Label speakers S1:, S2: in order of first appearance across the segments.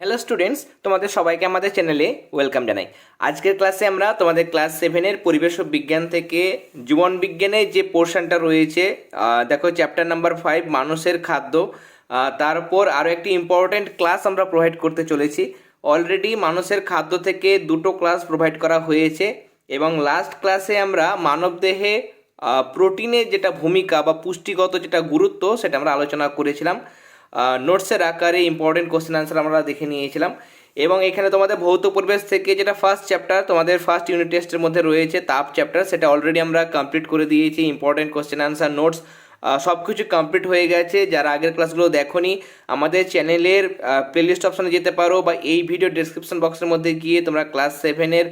S1: Hello students তোমাদের সবাইকে আমাদের চ্যানেলে ওয়েলকাম জানাই। আজকের ক্লাসে আমরা তোমাদের ক্লাস সেভেনের পরিবেশ বিজ্ঞান থেকে জীবন বিজ্ঞানের যে পোর্শনটা রয়েছে দেখো চ্যাপ্টার নাম্বার ফাইভ মানুষের খাদ্য তারপর আরও একটি ইম্পর্ট্যান্ট ক্লাস আমরা প্রোভাইড করতে চলেছি। অলরেডি মানুষের খাদ্য থেকে দুটো ক্লাস প্রোভাইড করা হয়েছে এবং লাস্ট ক্লাসে আমরা মানবদেহে প্রোটিনের যেটা ভূমিকা বা পুষ্টিগত যেটা গুরুত্ব সেটা আমরা আলোচনা করেছিলাম। নোটসের আকারে ইম্পর্টেন্ট কোশ্চেন আনসার আমরা দেখে নিয়েছিলাম। এবং এখানে তোমাদের ভৌত পরিবেশ থেকে যেটা ফার্স্ট চ্যাপ্টার তোমাদের ফার্স্ট ইউনিট টেস্টের মধ্যে রয়েছে তাপ চ্যাপ্টার সেটা অলরেডি আমরা কমপ্লিট করে দিয়েছি ইম্পর্টেন্ট কোশ্চেন আনসার নোটস সব কিছু কমপ্লিট হয়ে গেছে। যারা আগের ক্লাসগুলো দেখোনি, আমাদের চ্যানেলের প্লেলিস্ট অপশনে যেতে পারো বা এই ভিডিও ডেসক্রিপশন বক্সের মধ্যে গিয়ে তোমরা ক্লাস সেভেনের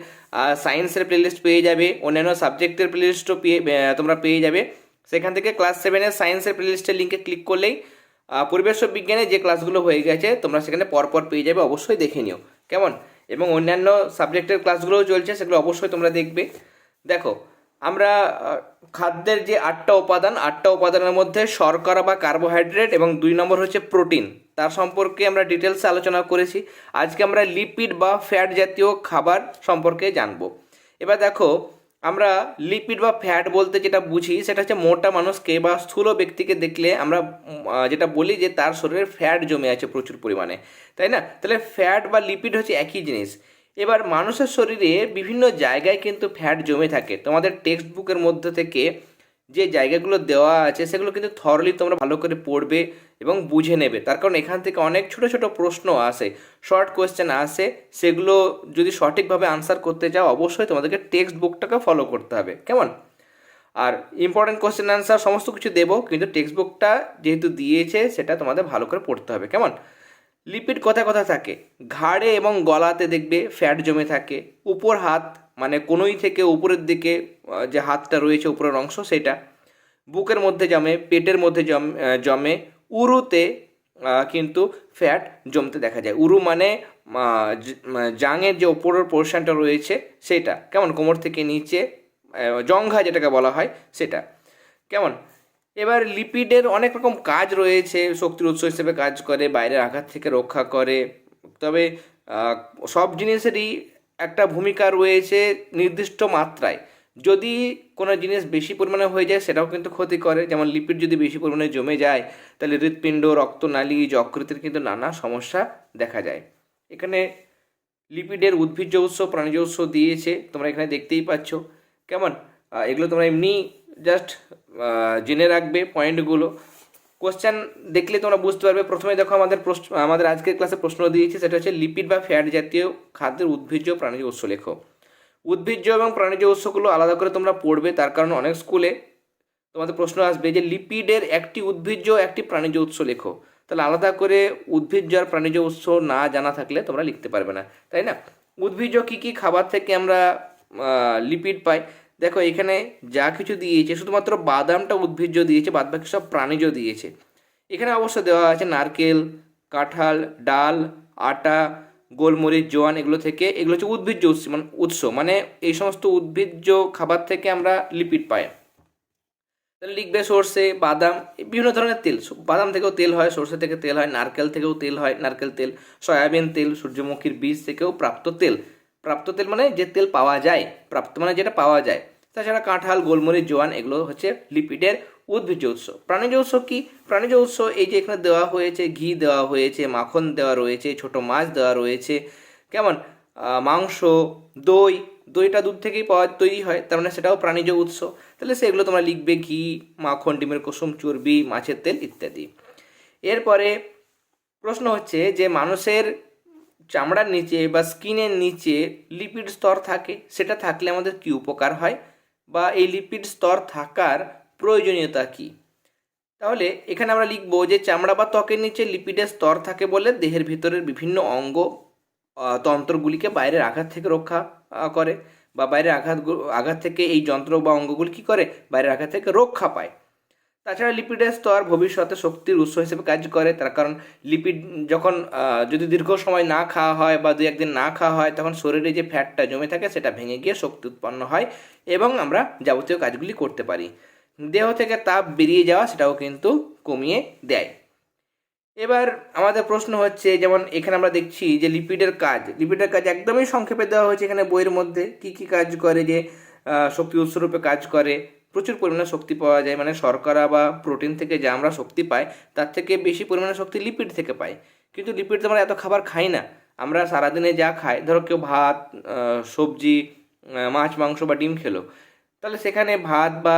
S1: সায়েন্সের প্লেলিস্ট পেয়ে যাবে। অন্যান্য সাবজেক্টের প্লেলিস্টও পেয়ে তোমরা পেয়ে যাবে। সেখান থেকে ক্লাস সেভেনের সায়েন্সের প্লেলিস্টের লিঙ্কে ক্লিক করলেই পরিবেশ বিজ্ঞানে যে ক্লাসগুলো হয়ে গেছে, তোমরা সেখানে পরপর পেয়ে যাবে, অবশ্যই দেখে নিও। কেমন? এবং অন্যান্য সাবজেক্টের ক্লাসগুলোও চলছে, সেগুলো অবশ্যই তোমরা দেখবে। দেখো, আমরা খাদ্যের যে আটটা উপাদান, আটটা উপাদানের মধ্যে শর্করা বা কার্বোহাইড্রেট এবং দুই নম্বর হচ্ছে প্রোটিন তার সম্পর্কে আমরা ডিটেলসে আলোচনা করেছি। আজকে আমরা লিপিড বা ফ্যাট জাতীয় খাবার সম্পর্কে জানব। এবার দেখো আমরা লিপিড বা ফ্যাট বলতে যেটা বুঝি, সেটা হচ্ছে মোটা মানুষকে বা স্থূল ব্যক্তিকে দেখলে আমরা যেটা বলি যে তার শরীরে ফ্যাট জমে আছে প্রচুর পরিমাণে, তাই না? তাহলে ফ্যাট বা লিপিড হচ্ছে একই জিনিস। এবার মানুষের শরীরে বিভিন্ন জায়গায় কিন্তু ফ্যাট জমে থাকে। তোমাদের টেক্সট বুকের মধ্যে থেকে যে জায়গাগুলো দেওয়া আছে, সেগুলো কিন্তু থরলি তোমরা ভালো করে পড়বে। এবং বুঝে নেবে। তার কারণ এখান থেকে অনেক ছোট ছোট প্রশ্ন আসে শর্ট কোয়েশ্চেন আসে, সেগুলো যদি সঠিকভাবে আনসার করতে চাও অবশ্যই তোমাদেরকে টেক্সট বুকটাকে ফলো করতে হবে। কেমন? আর ইম্পর্টেন্ট কোয়েশ্চেন আনসার সমস্ত কিছু দেবো, কিন্তু টেক্সট বুকটা যেহেতু দিয়েছে, সেটা তোমাদের ভালো করে পড়তে হবে। কেমন? লিপিড কোথায় কথা থাকে? ঘাড়ে এবং গলাতে দেখবে ফ্যাট জমে থাকে। উপর হাত মানে কোনোই থেকে উপরের দিকে যে হাতটা রয়েছে, উপরের অংশ, সেটা। বুকের মধ্যে জমে, পেটের মধ্যে জম জমে। উরুতে কিন্তু ফ্যাট জমতে দেখা যায়। উরু মানে জাঙের যে ওপরের পোর্শনটা রয়েছে, সেটা। কেমন? কোমর থেকে নিচে জঙ্ঘা যেটাকে বলা হয়, সেটা। কেমন? এবার লিপিডের অনেক রকম কাজ রয়েছে শক্তির উৎস হিসেবে কাজ করে, বাইরের আঘাত থেকে রক্ষা করে। তবে সব জিনিসেরই একটা ভূমিকা রয়েছে নির্দিষ্ট মাত্রায়। যদি কোনো জিনিস বেশি পরিমাণে হয়ে যায়, সেটাও কিন্তু ক্ষতি করে। যেমন লিপিড যদি বেশি পরিমাণে জমে যায়, তাহলে হৃৎপিণ্ড রক্তনালী যকৃতের কিন্তু নানা সমস্যা দেখা যায়। এখানে লিপিডের উদ্ভিজ্জ উৎস, প্রাণীজ উৎস দিয়েছে, তোমরা এখানে দেখতেই পাচ্ছ। কেমন? এগুলো তোমরা এমনি জাস্ট জেনে রাখবে পয়েন্টগুলো। কোশ্চেন দেখলে তোমরা বুঝতে পারবে। প্রথমে দেখো আমাদের প্রশ্ন, আমাদের আজকের ক্লাসে প্রশ্ন দিয়েছে, সেটা হচ্ছে লিপিড বা ফ্যাট জাতীয় খাদ্যের উদ্ভিজ্জ প্রাণীজ উৎস লেখো। উদ্ভিজ্জ এবং প্রাণীজ উৎসগুলো আলাদা করে তোমরা পড়বে, তার কারণ অনেক স্কুলে তোমাদের প্রশ্ন আসবে যে লিপিডের একটি উদ্ভিজ্জ, একটি প্রাণীজ উৎস লেখো। তাহলে আলাদা করে উদ্ভিজ্জ আর প্রাণীজ উৎস না জানা থাকলে তোমরা লিখতে পারবে না, তাই না? উদ্ভিজ্জ কী কী খাবার থেকে আমরা লিপিড পাই? দেখো, এখানে যা কিছু দিয়েছে, শুধুমাত্র বাদামটা উদ্ভিজ্জ দিয়েছে বাদ বাকি সব প্রাণীজ দিয়েছে। এখানে অবশ্য দেওয়া আছে নারকেল, কাঁঠাল, ডাল, আটা গোলমরিচ, জোয়ান এগুলো থেকে, এগুলো হচ্ছে উদ্ভিজ্জ উৎস মানে উৎস মানে এই সমস্ত উদ্ভিজ্জ খাবার থেকে আমরা লিপিড পাই। তাহলে লিখবে সর্ষে, বাদাম বিভিন্ন ধরনের তেল বাদাম থেকেও তেল হয়, সর্ষে থেকে তেল হয়, নারকেল থেকেও তেল হয়, নারকেল তেল, সয়াবিন তেল, সূর্যমুখীর বীজ থেকেও প্রাপ্ত তেল। প্রাপ্ত তেল মানে যে তেল পাওয়া যায়, প্রাপ্ত মানে যেটা পাওয়া যায়। তাছাড়া কাঁঠাল, গোলমরিচ, জোয়ান এগুলো হচ্ছে লিপিডের উদ্ভিজ্জ উৎস প্রাণীজ উৎস কি? প্রাণীজ উৎস এই যে এখানে দেওয়া হয়েছে, ঘি দেওয়া হয়েছে, মাখন দেওয়া রয়েছে, ছোট মাছ দেওয়া রয়েছে। কেমন? মাংস, দই, দইটা দুধ থেকেই পাওয়া, তৈরি হয়, তার মানে সেটাও প্রাণীজ উৎস তাহলে সেগুলো তোমরা লিখবে ঘি, মাখন, ডিমের কুসুম, চর্বি, মাছের তেল ইত্যাদি। এরপরে প্রশ্ন হচ্ছে যে মানুষের চামড়ার নিচে বা স্কিনের নিচে লিপিড স্তর থাকে, সেটা থাকলে আমাদের কি উপকার হয়? বা এই লিপিড স্তর থাকার প্রয়োজনীয়তা কী? তাহলে এখানে আমরা লিখব যে চামড়া বা ত্বকের নিচে লিপিডের স্তর থাকে বলে দেহের ভিতরের বিভিন্ন অঙ্গ তন্ত্রগুলিকে বাইরের আঘাত থেকে রক্ষা করে বা বাইরের আঘাত আঘাত থেকে এই যন্ত্র বা অঙ্গগুলি কী করে? বাইরের আঘাত থেকে রক্ষা পায়। তাছাড়া লিপিডের স্তর ভবিষ্যতে শক্তির উৎস হিসেবে কাজ করে, তার কারণ লিপিড যখন যদি দীর্ঘ সময় না খাওয়া হয় বা দু একদিন না খাওয়া হয়, তখন শরীরে যে ফ্যাটটা জমে থাকে, সেটা ভেঙে গিয়ে শক্তি উৎপন্ন হয় এবং আমরা যাবতীয় কাজগুলি করতে পারি। দেহ থেকে তাপ বেরিয়ে যাওয়া সেটাও কিন্তু কমিয়ে দেয়। এবার আমাদের প্রশ্ন হচ্ছে, যেমন এখানে আমরা দেখছি যে লিপিডের কাজ লিপিডের কাজ একদমই সংক্ষেপে দেওয়া হয়েছে এখানে বইয়ের মধ্যে, কি কি কাজ করে যে শক্তি উৎসরূপে কাজ করে, প্রচুর পরিমাণে শক্তি পাওয়া যায় মানে শর্করা বা প্রোটিন থেকে যা আমরা শক্তি পাই, তার থেকে বেশি পরিমাণে শক্তি লিপিড থেকে পাই। কিন্তু লিপিড তো আমরা এত খাবার খাই না, আমরা সারাদিনে যা খাই, ধরো কেউ ভাত সবজি মাছ, মাংস বা ডিম খেলো, তাহলে সেখানে ভাত বা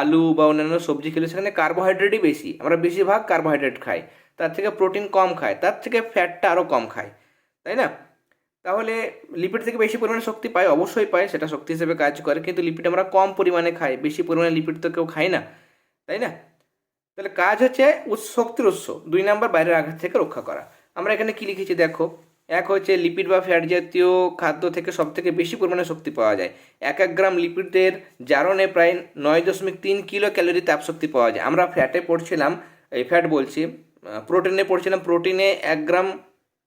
S1: আলু বা অন্যান্য সবজি খেলে সেখানে কার্বোহাইড্রেটই বেশি। আমরা বেশিরভাগ কার্বোহাইড্রেট খাই। তার থেকে প্রোটিন কম খায়। তার থেকে ফ্যাটটা আরও কম খায়। তাই না? তাহলে লিপিড থেকে বেশি পরিমাণে শক্তি পায়, অবশ্যই পায়। সেটা শক্তি হিসেবে কাজ করে। কিন্তু লিপিড আমরা কম পরিমাণে খাই। বেশি পরিমাণে লিপিড তো কেউ খায় না। তাই না? তাহলে কাজ হচ্ছে শক্তির উৎস। দুই নাম্বার বাইরের আঘাত থেকে রক্ষা করা। আমরা এখানে কি লিখেছি দেখো? এক হচ্ছে লিপিড বা ফ্যাট জাতীয় খাদ্য থেকে সব থেকে বেশি পরিমাণে শক্তি পাওয়া যায়। এক এক গ্রাম লিপিডের জারণে প্রায় নয় দশমিক তিন কিলো ক্যালোরি তাপশক্তি পাওয়া যায়। আমরা ফ্যাটে পড়ছিলাম, এই ফ্যাট বলছি প্রোটিনে পড়ছিলাম প্রোটিনে এক গ্রাম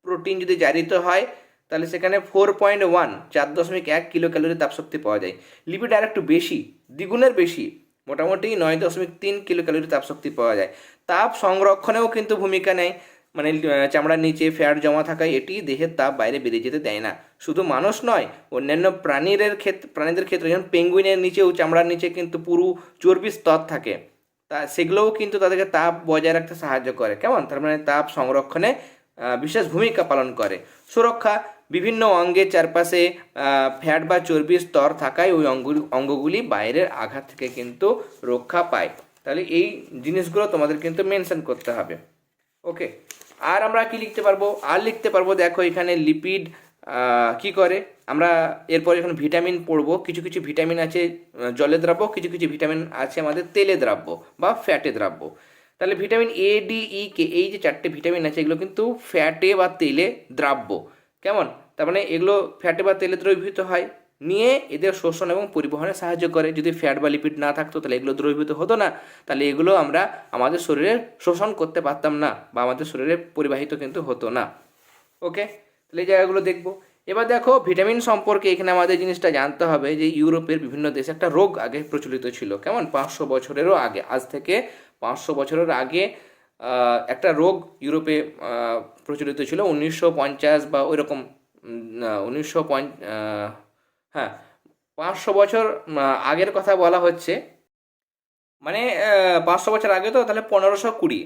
S1: প্রোটিন যদি জারিত হয়, তাহলে সেখানে ফোর পয়েন্ট ওয়ান চার দশমিক এক কিলো ক্যালোরি তাপশক্তি পাওয়া যায়। লিপিড আর একটু বেশি, দ্বিগুণের বেশি, মোটামুটি নয় দশমিক তিন কিলো ক্যালোরি তাপশক্তি পাওয়া যায়। তাপ সংরক্ষণেও কিন্তু ভূমিকা নেয়। মানে চামড়ার নিচে ফ্যাট জমা থাকায় এটি দেহের তাপ বাইরে বেরিয়ে যেতে দেয় না। শুধু মানুষ নয়, অন্যান্য প্রাণীর ক্ষেত্রে প্রাণীদের ক্ষেত্রে যেমন পেঙ্গুইনের নিচেও চামড়ার নিচে কিন্তু পুরো চর্বি স্তর থাকে। তা, সেগুলোও কিন্তু তাদেরকে তাপ বজায় রাখতে সাহায্য করে। কেমন? তার মানে তাপ সংরক্ষণে বিশেষ ভূমিকা পালন করে। সুরক্ষা, বিভিন্ন অঙ্গের চারপাশে ফ্যাট বা চর্বির স্তর থাকায় ওই অঙ্গগুলি অঙ্গগুলি বাইরের আঘাত থেকে কিন্তু রক্ষা পায়। তাহলে এই জিনিসগুলো তোমাদের কিন্তু মেনশন করতে হবে। ওকে। আর আমরা কি লিখতে পারব? আর লিখতে পারব, দেখো এখানে লিপিড কি করে? আমরা এরপর এখানে ভিটামিন পড়ব। কিছু কিছু ভিটামিন আছে জলে দ্রাব্য, কিছু কিছু ভিটামিন আছে আমাদের তেলে দ্রাব্য বা ফ্যাটে দ্রাব্য। তাহলে ভিটামিন এ ডি ই কে এই যে চারটে ভিটামিন আছে, এগুলো কিন্তু ফ্যাটে বা তেলে দ্রাব্য। কেমন? তার মানে এগুলো ফ্যাটে বা তেলে দ্রবীভূত হয়। নিয়ে এদের শোষণ এবং পরিবহনে সাহায্য করে। যদি ফ্যাট বা লিপিড না থাকতো, তাহলে এগুলো দ্রবীভূত হতো না। তাহলে এগুলো আমরা আমাদের শরীরে শোষণ করতে পারতাম না বা আমাদের শরীরে পরিবাহিত কিন্তু হতো না। ওকে তাহলে এই জায়গাগুলো দেখব। এবার দেখো ভিটামিন সম্পর্কে এখানে আমাদের জিনিসটা জানতে হবে যে ইউরোপের বিভিন্ন দেশে একটা রোগ আগে প্রচলিত ছিল। কেমন? পাঁচশো বছরেরও আগে। আজ থেকে পাঁচশো বছরের আগে একটা রোগ ইউরোপে প্রচলিত ছিল। উনিশশো পঞ্চাশ বা ওইরকম উনিশশো হ্যাঁ পাঁচশো বছর আগের কথা বলা হচ্ছে। মানে পাঁচশো বছর আগে তো তাহলে পনেরোশো কুড়ি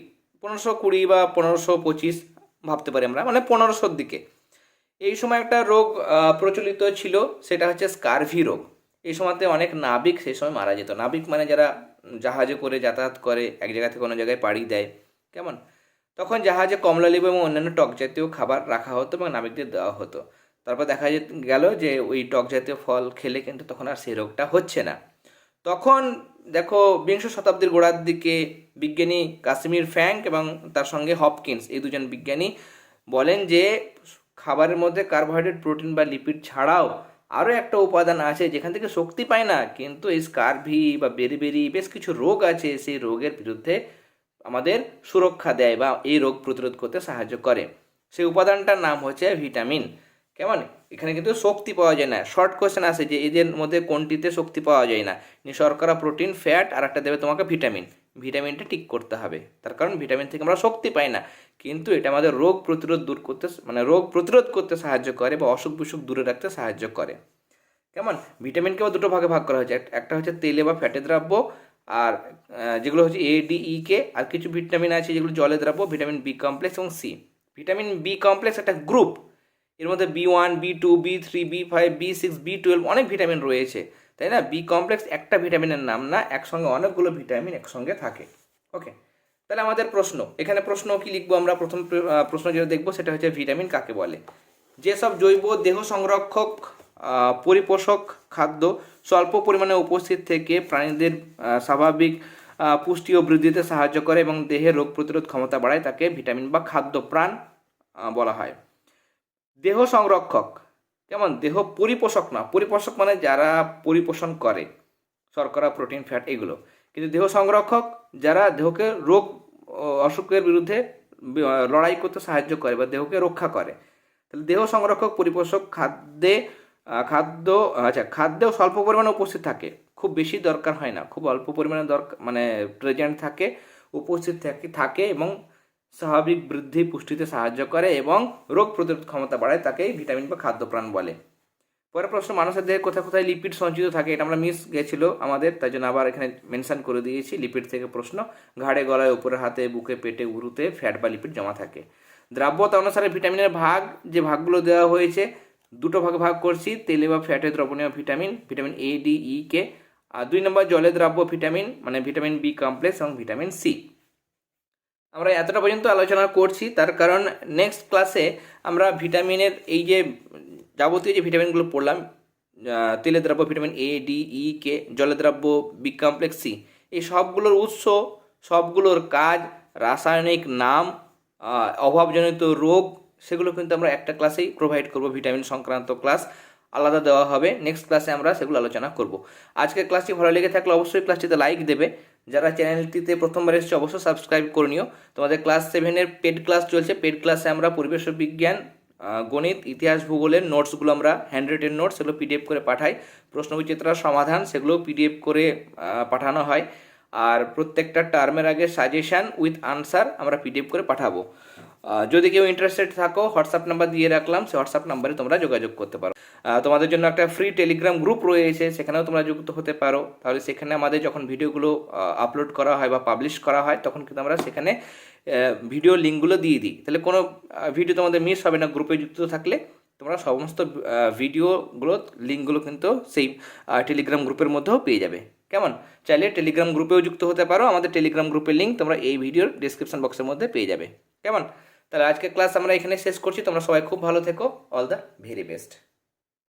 S1: পনেরোশো কুড়ি বা পনেরোশো পঁচিশ ভাবতে পারি আমরা মানে পনেরোশোর দিকে। এই সময় একটা রোগ প্রচলিত ছিল, সেটা হচ্ছে স্কারভি রোগ। এই সময়তে অনেক নাবিক সেই সময় মারা যেত। নাবিক মানে যারা জাহাজে করে যাতায়াত করে, এক জায়গা থেকে অন্য জায়গায় পাড়ি দেয়, কেমন? তখন জাহাজে কমলা লেবু এবং অন্যান্য টক জাতীয় খাবার রাখা হতো এবং নাবিকদের দেওয়া হতো। তারপর দেখা গেল যে ওই টক জাতীয় ফল খেলে কিন্তু তখন আর সেই রোগটা হচ্ছে না। তখন দেখো বিংশ শতাব্দীর গোড়ার দিকে বিজ্ঞানী কাশ্মীর ফ্যাঙ্ক এবং তার সঙ্গে হপকিন্স এই দুজন বিজ্ঞানী বলেন যে খাবারের মধ্যে কার্বোহাইড্রেট, প্রোটিন বা লিপিড ছাড়াও আরও একটা উপাদান আছে যেখান থেকে শক্তি পায় না, কিন্তু এই স্কারভি বা বেরিবেরি বেশ কিছু রোগ আছে সেই রোগের বিরুদ্ধে আমাদের সুরক্ষা দেয় বা এই রোগ প্রতিরোধ করতে সাহায্য করে। সেই উপাদানটার নাম হচ্ছে ভিটামিন। কেমন? এখানে কিন্তু শক্তি পাওয়া যায় না। শর্ট কোয়েশ্চেন আসে যে এদের মধ্যে কোনটিতে শক্তি পাওয়া যায় না। শর্করা প্রোটিন ফ্যাট আর একটা দেবে তোমাকে ভিটামিন ভিটামিনটা ঠিক করতে হবে। তার কারণ ভিটামিন থেকে আমরা শক্তি পাই না। কিন্তু এটা আমাদের রোগ প্রতিরোধ দূর করতে মানে রোগ প্রতিরোধ করতে সাহায্য করে বা অসুখ বিসুখ দূরে রাখতে সাহায্য করে। কেমন? ভিটামিনকেও দুটো ভাগে ভাগ করা হয়েছে। একটা হচ্ছে তেলে বা ফ্যাটে দ্রাব্য আর যেগুলো হচ্ছে এ ডি ই কে আর কিছু ভিটামিন আছে যেগুলো জলে দ্রাব্য। ভিটামিন বি কমপ্লেক্স এবং সি ভিটামিন বি কমপ্লেক্স একটা গ্রুপ এর মধ্যে B one B two B three B five B six B twelve অনেক ভিটামিন রয়েছে, তাই না? বি কমপ্লেক্স একটা ভিটামিনের নাম না, একসঙ্গে অনেকগুলো ভিটামিন একসঙ্গে থাকে ওকে তাহলে আমাদের প্রশ্ন, এখানে প্রশ্ন কি লিখব আমরা? প্রথম প্রশ্ন যেটা দেখব সেটা হচ্ছে ভিটামিন কাকে বলে? যেসব জৈব দেহ সংরক্ষক পরিপোষক খাদ্য স্বল্প পরিমাণে উপস্থিত থেকে প্রাণীদের স্বাভাবিক পুষ্টি ও বৃদ্ধিতে সাহায্য করে এবং দেহের রোগ প্রতিরোধ ক্ষমতা বাড়ায় তাকে ভিটামিন বা খাদ্য প্রাণ বলা হয়। দেহ সংরক্ষক। কেমন? দেহ পরিপোষক না। পরিপোষক মানে যারা পরিপোষণ করে, শর্করা, প্রোটিন, ফ্যাট এগুলো। কিন্তু দেহ সংরক্ষক যারা দেহকে রোগ অসুখের বিরুদ্ধে লড়াই করতে সাহায্য করে বা দেহকে রক্ষা করে। তাহলে দেহ সংরক্ষক, পরিপোষক খাদ্যে খাদ্য আচ্ছা খাদ্যেও স্বল্প পরিমাণে উপস্থিত থাকে। খুব বেশি দরকার হয় না। খুব অল্প পরিমাণে দরকার মানে প্রেজেন্ট থাকে, উপস্থিত থাকে থাকে এবং স্বাভাবিক বৃদ্ধি পুষ্টিতে সাহায্য করে এবং রোগ প্রতিরোধ ক্ষমতা বাড়ায় তাকেই ভিটামিন বা খাদ্যপ্রাণ বলে। পরের প্রশ্ন মানুষের দেহে কোথায় কোথায় লিপিড সঞ্চিত থাকে এটা আমরা মিস গেছিল আমাদের তাই জন্য আবার এখানে মেনশন করে দিয়েছি লিপিড থেকে প্রশ্ন, ঘাড়ে, গলায়, উপরে হাতে, বুকে, পেটে, উরুতে ফ্যাট বা লিপিড জমা থাকে। দ্রাব্যতা অনুসারে ভিটামিনের ভাগ, যে ভাগগুলো দেওয়া হয়েছে, দুটো ভাগে ভাগ করছি, তেলে বা ফ্যাটে দ্রবণীয় vitamin vitamin A D E K আর দুই নম্বর জলে দ্রাব্য ভিটামিন মানে ভিটামিন বি কমপ্লেক্স এবং ভিটামিন সি আমরা এতটা পর্যন্ত আলোচনা করছি তার কারণ নেক্সট ক্লাসে আমরা ভিটামিনের এই যে যাবতীয় যে ভিটামিনগুলো পড়লাম আহ, তেলে দ্রাব্য ভিটামিন এ ডি ই কে জলে দ্রাব্য বি কমপ্লেক্স এই সবগুলোর উৎস সবগুলোর কাজ রাসায়নিক নাম অভাবজনিত রোগ সেগুলো কিন্তু আমরা একটা ক্লাসেই প্রোভাইড করব ভিটামিন সংক্রান্ত ক্লাস আলাদা দেওয়া হবে। নেক্সট ক্লাসে আমরা সেগুলো আলোচনা করব। আজকের ক্লাসটি ভালো লেগে থাকলে অবশ্যই ক্লাসটিতে লাইক দেবে। যারা চ্যানেলটিতে প্রথমবার এসেছে, অবশ্যই সাবস্ক্রাইব করে নিও। তোমাদের ক্লাস সেভেনের পেড ক্লাস চলছে। পেড ক্লাসে আমরা পরিবেশ বিজ্ঞান গণিত, ইতিহাস, ভূগোলের নোটসগুলো আমরা হ্যান্ড নোটস সেগুলো পিডিএফ করে পাঠাই। প্রশ্ন বিচিত্রার সমাধান সেগুলো পিডিএফ করে পাঠানো হয়। আর প্রত্যেকটা টার্মের আগে সাজেশান উইথ আনসার আমরা পিডিএফ করে পাঠাবো। যদি কেউ ইন্টারেস্টেড থাকো হোয়াটসঅ্যাপ নাম্বার দিয়ে রাখলাম সেই হোয়াটসঅ্যাপ নাম্বারে তোমরা যোগাযোগ করতে পারো। তোমাদের জন্য একটা ফ্রি টেলিগ্রাম গ্রুপ রয়েছে, সেখানেও তোমরা যুক্ত হতে পারো। তাহলে সেখানে আমাদের যখন ভিডিওগুলো আপলোড করা হয় বা পাবলিশ করা হয়, তখন কিন্তু আমরা সেখানে ভিডিও লিঙ্কগুলো দিয়ে দিই। তাহলে কোনো ভিডিও তোমাদের মিস হবে না গ্রুপে যুক্ত থাকলে, তোমরা সমস্ত ভিডিওগুলো লিঙ্কগুলো কিন্তু সেই টেলিগ্রাম গ্রুপের মধ্যেও পেয়ে যাবে। কেমন? চাইলে টেলিগ্রাম গ্রুপেও যুক্ত হতে পারো। আমাদের টেলিগ্রাম গ্রুপের লিঙ্ক তোমরা এই ভিডিওর ডিসক্রিপশন বক্সের মধ্যে পেয়ে যাবে। কেমন? তাহলে আজকে ক্লাস আমরা এখানে শেষ করছি। তোমরা সবাই খুব ভালো থেকো। All the very best